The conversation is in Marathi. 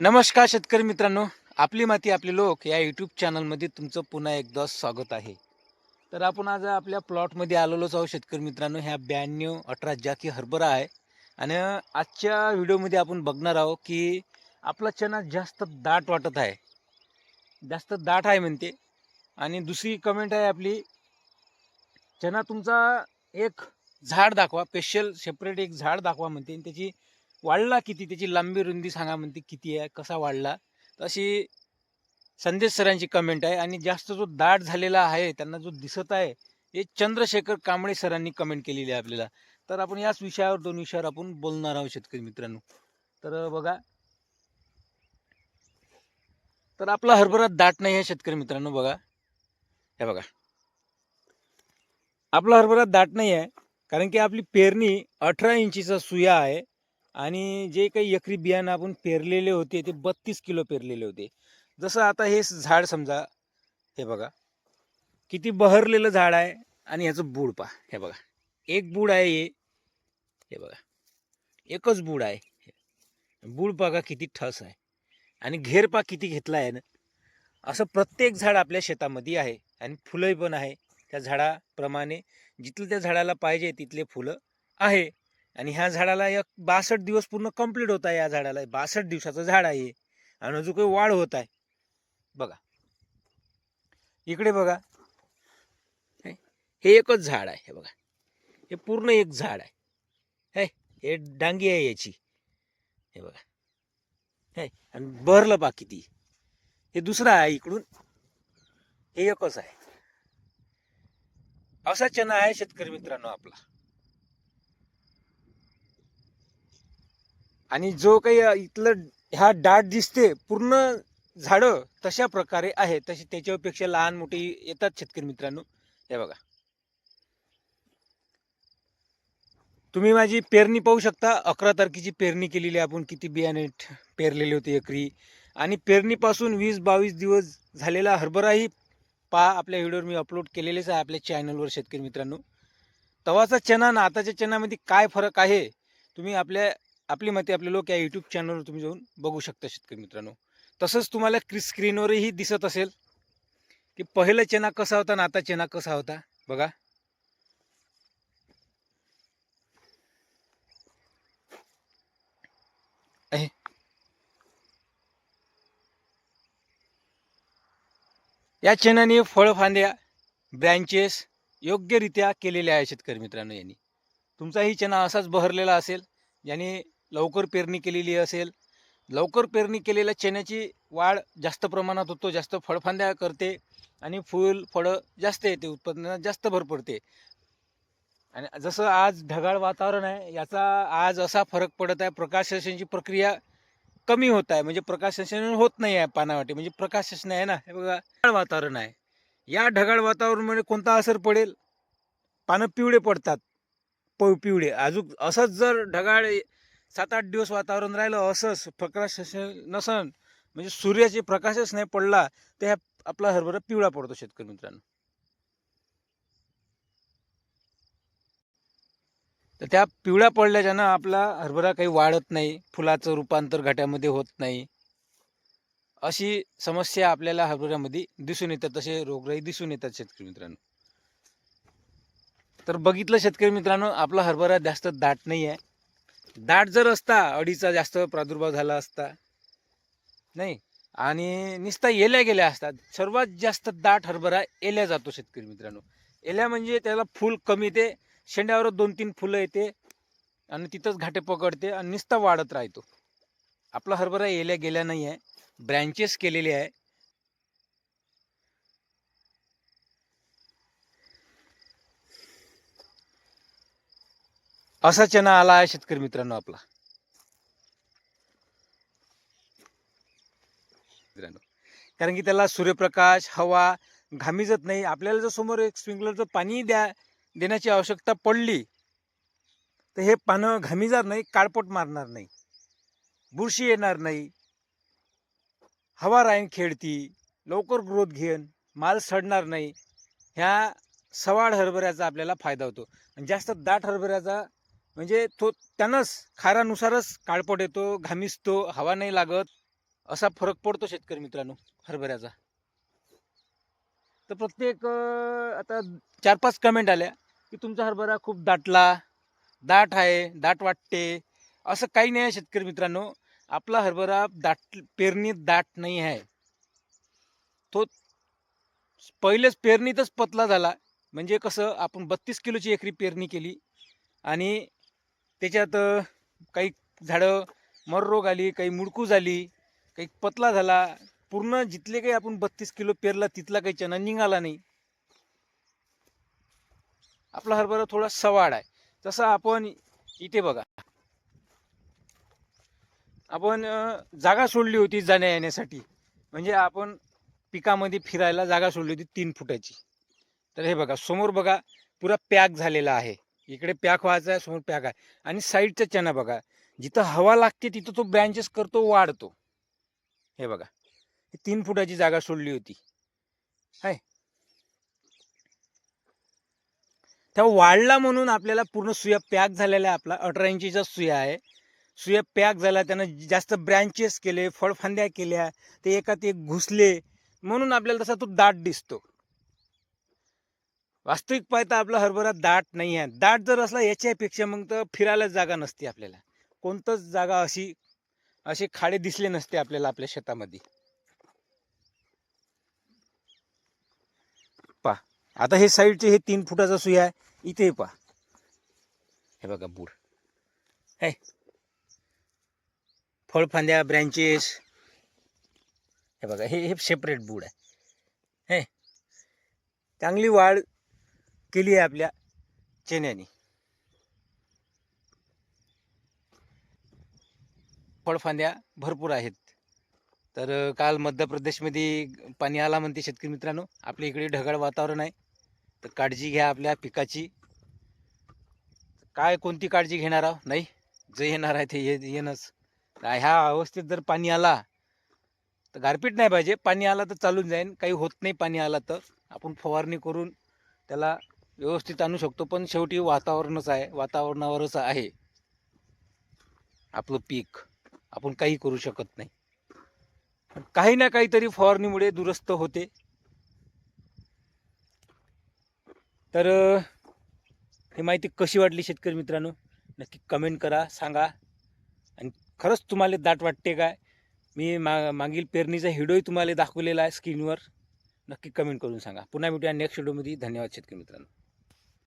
नमस्कार शेतकरी मित्रांनो आपली माती आपले लोक या यूट्यूब चॅनलमध्ये तुमचं पुन्हा एकदा स्वागत आहे. तर आपण आज आपल्या प्लॉटमध्ये आलेलोच आहोत शेतकरी मित्रांनो ह्या ब्याण्णव अठरा जाती हरभरा आहे. आणि आजच्या व्हिडिओमध्ये आपण बघणार आहोत की आपला चना जास्त दाट वाटत आहे. जास्त दाट आहे म्हणते. आणि दुसरी कमेंट आहे आपली चना तुमचा एक झाड दाखवा स्पेशल सेपरेट एक झाड दाखवा म्हणते. आणि त्याची वाढला किती? त्याची लांबी रुंदी सांगा म्हणते किती आहे? कसा वाढला? तशी संदेश सरांची कमेंट आहे आणि जास्त जो दाट झालेला आहे त्यांना जो दिसत आहे हे चंद्रशेखर कांबळे सरांनी कमेंट केलेली आहे आपल्याला. तर आपण याच विषयावर दोन विषयावर आपण बोलणार आहोत शेतकरी मित्रांनो. तर बघा. तर आपला हरभरा दाट नाही आहे शेतकरी मित्रांनो बघा. हे बघा. आपला हरभरा दाट नाही आहे कारण की आपली पेरणी अठरा इंचीचा सुया आहे. आणि जे काही एकरी बियाणं आपण पेरलेले होते ते बत्तीस किलो पेरलेले होते. जसं आता हे झाड समजा हे बघा. किती बहरलेलं झाड आहे आणि ह्याचं बूड पहा हे बघा. एक बूड आहे हे. हे बघा. एकच बूड आहे बूड बघा किती ठस आहे. आणि घेर पा किती घेतला आहे ना असं प्रत्येक झाड आपल्या शेतामध्ये आहे आणि फुलंही पण आहे. त्या झाडाप्रमाणे जिथलं त्या झाडाला पाहिजे तिथले फुलं आहे. आणि ह्या झाडाला एक बासष्ट दिवस पूर्ण कंप्लीट होत आहे या झाडाला. बासष्ट दिवसाचं झाड आहे आणि अजून काही वाढ होत आहे. बघा. इकडे बघा. हे हे एकच झाड आहे हे बघा. हे पूर्ण एक झाड आहे. हे हे डांगी आहे याची. हे बघा. हे आणि बहरलं बा किती हे दुसरं आहे इकडून. हे एकच आहे. असा चना आहे शेतकरी मित्रांनो आपला. आणि जो काही इथलं ह्या डाट दिसते पूर्ण झाडं तशा प्रकारे आहे तशी त्याच्यापेक्षा लहान मोठी येतात शेतकरी मित्रांनो. हे बघा. तुम्ही माझी पेरणी पाहू शकता. अकरा तारखेची पेरणी केलेली आहे आपण. किती बियाणे पेरलेले होते एकरी. आणि पेरणीपासून वीस बावीस दिवस झालेला हरभराही पहा आपल्या व्हिडिओवर मी अपलोड केलेलेच आहे आपल्या चॅनलवर शेतकरी मित्रांनो. तवाचा चना आणि आताच्या चनामध्ये काय फरक आहे? तुम्ही आपल्या आपली माहिती आपले लोक या यूट्यूब चॅनलवर तुम्ही जाऊन बघू शकता शेतकरी मित्रांनो. तसंच तुम्हाला क्रि स्क्रीनवरही दिसत असेल की पहिला चेना कसा होता आणि आता चेना कसा होता बघा. आहे. या चेनाने फळफांद्या ब्रँचेस योग्यरित्या केलेल्या आहे शेतकरी मित्रांनो यांनी. तुमचाही चेना असाच बहरलेला असेल याने लवकर पेरणी केलेली असेल. लवकर पेरणी केलेल्या चण्याची वाढ जास्त प्रमाणात होतो जास्त फळफांद्या करते आणि फूल फळं जास्त येते उत्पादनात जास्त भर पडते. आणि जसं आज ढगाळ वातावरण आहे याचा आज असा फरक पडत आहे प्रकाश प्रक्रिया कमी होत आहे. म्हणजे प्रकाश होत नाही आहे पानावाटी म्हणजे प्रकाश आहे ना हे बघा ढगाळ वातावरण आहे. या ढगाळ वातावरणामध्ये कोणता असर पडेल? पानं पिवळे पडतात. प पिवळे. अजून असंच जर ढगाळ सात आठ दिवस वातावरण राहिलं असंच प्रकाश नसन. म्हणजे सूर्याचे प्रकाशच नाही पडला तर ह्या आपला हरभरा पिवळा पडतो शेतकरी मित्रांनो. तर त्या पिवळ्या पडल्याच्यानं आपला हरभरा काही वाढत नाही फुलाचं रूपांतर घाट्यामध्ये होत नाही. अशी समस्या आपल्याला हरभऱ्यामध्ये दिसून येतात तसे रोगराई दिसून येतात शेतकरी मित्रांनो. तर बघितलं शेतकरी मित्रांनो आपला हरभरा जास्त दाट नाही आहे दाट जर असता अडीचा जास्त प्रादुर्भाव झाला असता. नाही आणि नुसता येल्या गेल्या असतात. सर्वात जास्त दाट हरभरा एल्या जातो शेतकरी मित्रांनो. एल्या म्हणजे त्याला फूल कमी येते शेंड्यावर दोन तीन फुलं येते आणि तिथंच घाटे पकडते आणि नुसता वाढत राहतो. आपला हरभरा येल्या गेल्या नाही आहे ब्रँचेस केलेले आहे. असा चना आला आहे शेतकरी मित्रांनो आपला. मित्रांनो कारण की त्याला सूर्यप्रकाश हवा घामिजत नाही. आपल्याला जर समोर एक स्प्रिंकलरचं पाणी द्या देण्याची आवश्यकता पडली तर हे पानं घामिजार नाही काळपट मारणार नाही. बुरशी येणार नाही. हवा राहीन खेळती लवकर ग्रोथ घेन माल सडणार नाही. ह्या सवाड हरभऱ्याचा आपल्याला फायदा होतो. आणि जास्त दाट हरभऱ्याचा म्हणजे तो त्यांनाच खारानुसारच काळपट येतो घामिसतो हवा नाही लागत असा फरक पडतो शेतकरी मित्रांनो हरभऱ्याचा. तर प्रत्येक आता चार पाच कमेंट आल्या की तुमचा हरभरा खूप दाटला दाट आहे दाट वाटते असं काही नाही आहे शेतकरी मित्रांनो आपला हरभरा दाट पेरणीत दाट नाही आहे. तो पहिलेच पेरणीतच पतला झाला म्हणजे कसं आपण बत्तीस किलोची एकरी पेरणी केली आणि त्याच्यात काही झाडं मर रोग आली काही मुडकू झाली काही पतला झाला पूर्ण जिथले काही आपण बत्तीस किलो पेरला तिथला काही चना निघाला नाही. आपला हरभरा थोडा सवाड आहे. तसा आपण इथे बघा. आपण जागा सोडली होती जाण्या येण्यासाठी. म्हणजे आपण पिकामध्ये फिरायला जागा सोडली होती तीन फुटाची. तर हे बघा समोर बघा पुरा पॅक झालेला आहे. इकडे पॅक व्हायचा आहे समोर पॅक आहे. आणि साईडचा चणा बघा जिथं हवा लागते तिथं तो ब्रँचेस करतो वाढतो. हे बघा तीन फुटाची जागा सोडली होती. हाय. तेव्हा वाढला म्हणून आपल्याला पूर्ण सुया पॅक झालेला आहे आपला अठरा इंचीचा सुया आहे. सुया पॅक झाला त्यानं जास्त ब्रँचेस केले फळफांद्या केल्या ते एकात एक घुसले म्हणून आपल्याला तसा तो दाट दिसतो. वास्तविक पाहता आपला हरभरा दाट नाही आहे. दाट जर असला याच्यापेक्षा मग तर फिरायला जागा नसते आपल्याला. कोणतंच जागा अशी असे खाडे दिसले नसते आपल्याला आपल्या शेतामध्ये. पा आता हे साईडचे हे तीन फुटाचा सुया आहे. इथे पा हे बघा बूड. हे. फळफांद्या ब्रँचेस हे बघा हे हे सेपरेट बूड आहे. हे. चांगली वाढ केली आहे आपल्या चेन्याने. फळफांद्या भरपूर आहेत. तर काल मध्य प्रदेशमध्ये पाणी आला म्हणते शेतकरी मित्रांनो. आपल्या इकडे ढगाळ वातावरण आहे. तर काळजी घ्या आपल्या पिकाची. काय कोणती काळजी घेणार आहोत नाही? जे येणार आहे ते ये येणंच. ह्या अवस्थेत जर पाणी आला तर गारपीट नाही पाहिजे. पाणी आला तर चालून जाईन. काही होत नाही पाणी आला तर. आपण फवारणी करून त्याला व्यवस्थित आणू शकतो पण शेवटी वातावरणच आहे वातावरणावरच आहे. आपलं पीक आपण काही करू शकत नाही. काही ना काहीतरी फवारणीमुळे दुरुस्त होते. तर ही माहिती कशी वाटली शेतकरी मित्रांनो? नक्की कमेंट करा सांगा. आणि खरंच तुम्हाला दाट वाटते काय? मी मा मागील पेरणीचा हिडोही तुम्हाला दाखवलेला आहे स्क्रीनवर नक्की कमेंट करून सांगा. पुन्हा भेटूया नेक्स्ट व्हिडिओमध्ये धन्यवाद शेतकरी मित्रांनो.